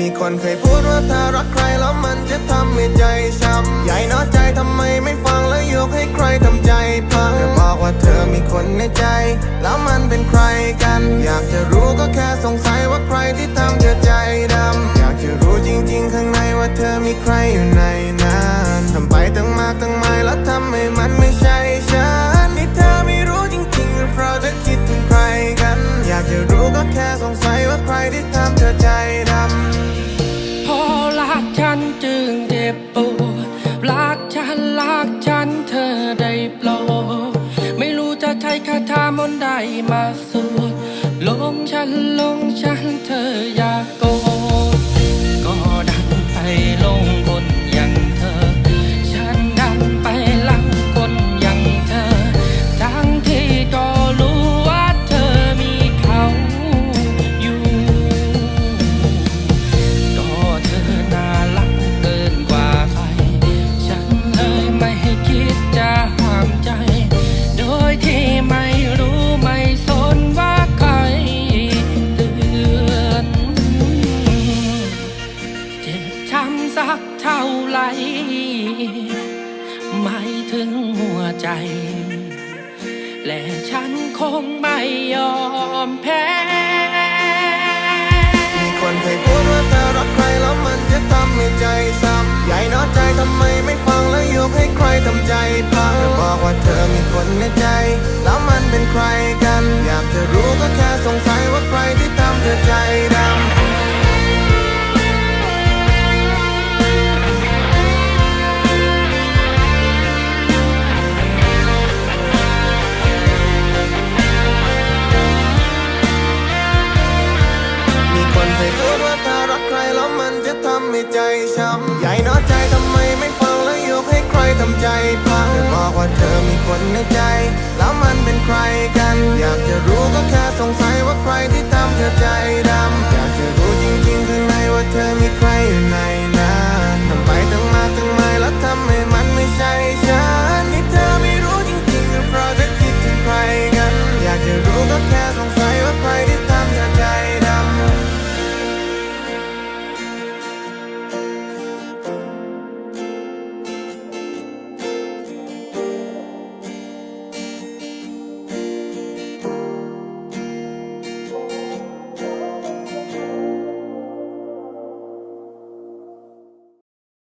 มีคนเคยพูดว่าถ้ารักใครแล้วมันจะทำให้ใจช้ำใหญ่น้อใจทำไมไม่ฟังแล้วยกให้ใครทำใจพังเธอบอกว่าเธอมีคนในใจ แล้วมันเป็นใครกัน อยากจะรู้ก็แค่สงสัยว่าใครที่ทำเธอใจดำอยากจะรู้จริง ๆ ข้างในว่าเธอมีใครอยู่ ฉันจึงเจ็บปวดรักฉันรักฉันเธอได้โปรดไม่รู้จะใช้คาถามนต์ใดมาสวดลงฉันลงฉันเธอ สักเท่าไหรไม่ถึงหัวใจ และฉันคงไม่ยอมแพ้ มีคนเคยพูดว่าถ้ารักใครแล้วมันจะทำให้ใจช้ำใหญ่น้อใจทำไมไม่ฟังแล้วยกให้ใครทำใจพังเธอบอกว่าเธอมีคนในใจ แล้วมันเป็นใครกัน ใจช้ำ